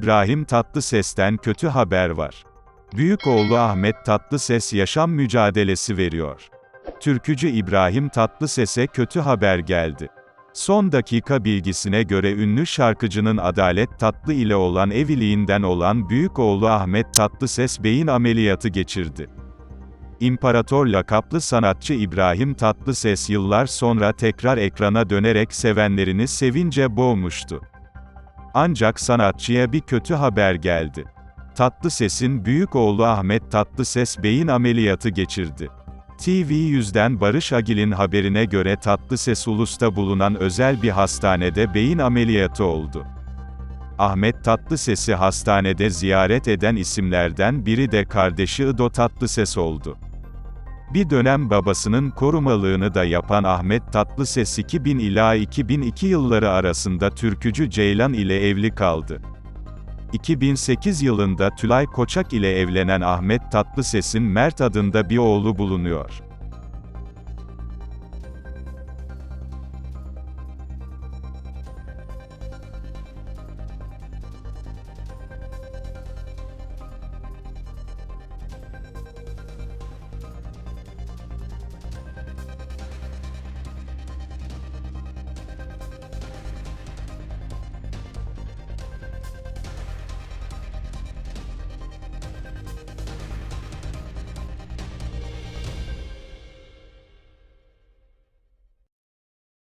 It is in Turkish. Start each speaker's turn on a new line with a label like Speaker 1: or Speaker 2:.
Speaker 1: İbrahim Tatlıses'ten kötü haber var. Büyük oğlu Ahmet Tatlıses yaşam mücadelesi veriyor. Türkücü İbrahim Tatlıses'e kötü haber geldi. Son dakika bilgisine göre ünlü şarkıcının Adalet Tatlı ile olan evliliğinden olan büyük oğlu Ahmet Tatlıses beyin ameliyatı geçirdi. İmparator lakaplı sanatçı İbrahim Tatlıses yıllar sonra tekrar ekrana dönerek sevenlerini sevince boğmuştu. Ancak sanatçıya bir kötü haber geldi. Tatlıses'in büyük oğlu Ahmet Tatlıses beyin ameliyatı geçirdi. TV100'den Barış Agil'in haberine göre Tatlıses Ulus'ta bulunan özel bir hastanede beyin ameliyatı oldu. Ahmet Tatlıses'i hastanede ziyaret eden isimlerden biri de kardeşi Ido Tatlıses oldu. Bir dönem babasının korumalığını da yapan Ahmet Tatlıses 2000 ila 2002 yılları arasında türkücü Ceylan ile evli kaldı. 2008 yılında Tülay Koçak ile evlenen Ahmet Tatlıses'in Mert adında bir oğlu bulunuyor.